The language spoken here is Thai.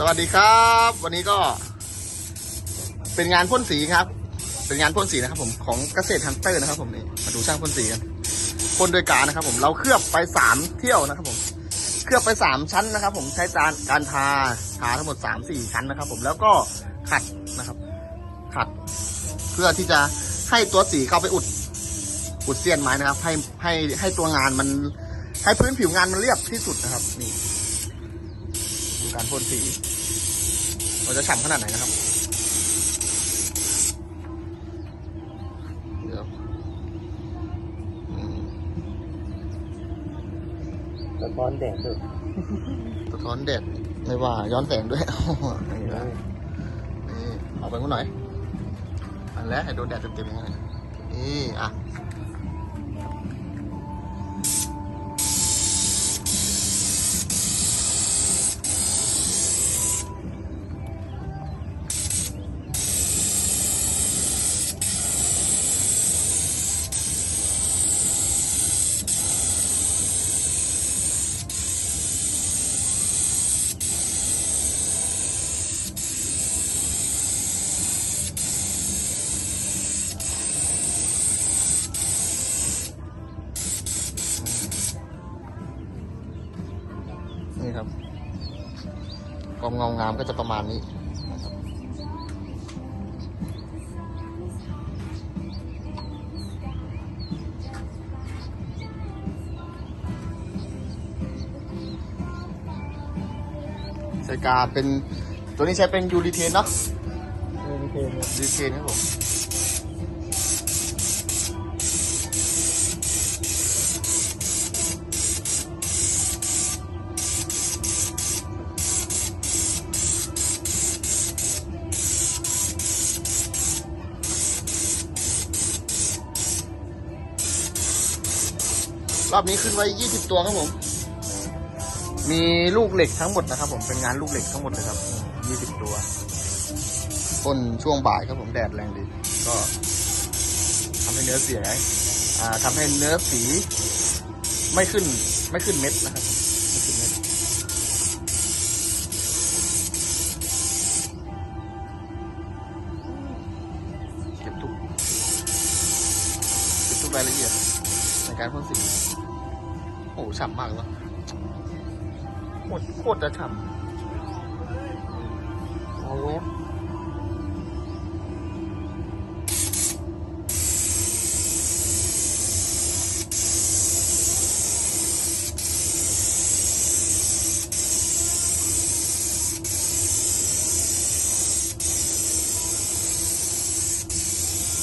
สวัสดีครับ วันนี้ก็เป็นงานพ่นสีครับ เป็นงานพ่นสีนะครับ ผมของเกษตรฮันเตอร์นะครับ ผมนี่มาดูช่างพ่นสีกันพ่นโดยการนะครับ ผมเราเคลือบไปสามเที่ยวนะครับ ผม เคลือบไปสามชั้นนะครับ ผมใช้การการทาทาทั้งหมดสามสี่ชั้นนะครับ ผมแล้วก็ขัดนะครับ ขัด เพื่อที่จะให้ตัวสีเข้าไปอุด อุดเสี้ยนไม้นะครับ ให้ให้ให้ตัวงานมัน ให้พื้นผิวงานมันเรียบที่สุดนะครับ นี่ การพ่นสีมันจะฉ่ำขนาดไหนนะครับ เดี๋ยวอืมสะท้อนแดดด้วยสะท้อนแดดไม่ว่า ย้อนแสงด้วยนี่นะนี่เอาไปกูหน่อย อันแรกให้โดนแดดเต็มๆยังไงนี่อะ นี่ครับ ความเงางามก็จะประมาณนี้นะครับใช้กาเป็นตัวนี้ใช้เป็นยูริเทนเนาะเออไม่เคยเลยยูริเทนครับผม รอบนี้ขึ้นไว้ 20 ตัวครับผม มีลูกเหล็กทั้งหมดนะครับ ผมเป็นงานลูกเหล็กทั้งหมดเลยครับ 20 ตัวพ่นช่วงบ่ายครับผมแดดแรงดี ก็ทำให้เนื้อเสียอ่าทำให้เนื้อสีไม่ขึ้นไม่ขึ้นเม็ดนะครับไม่ขึ้นเม็ดเก็บทุกเก็บทุกรายละเอียด ในการพ่นสี โอ้โหฉ่ำมากเลยวะโคตรโคตรจะฉ่เอาเว็บำ